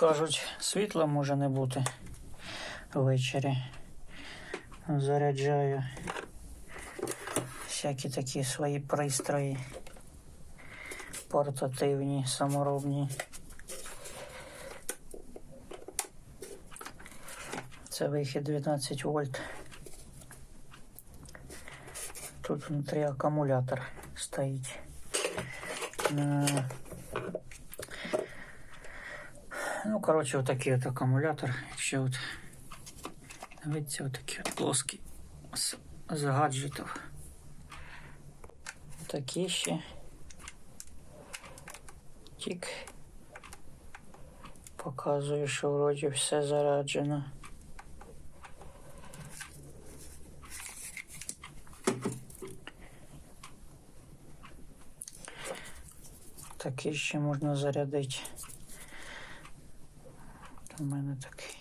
кажуть, світла може не бути ввечері. Заряджаю всякі такі свої пристрої портативні, саморобні. Це вихід 12 вольт. Тут внутрі акумулятор стоїть. Е, Ну, коротше, отакий от акумулятор. Якщо от дивіться, отакий от плоский з, з гаджетів. Такі ще. Тік. Показую, що вроді все зараджено. Такий ще можна зарядити. and when it's okay.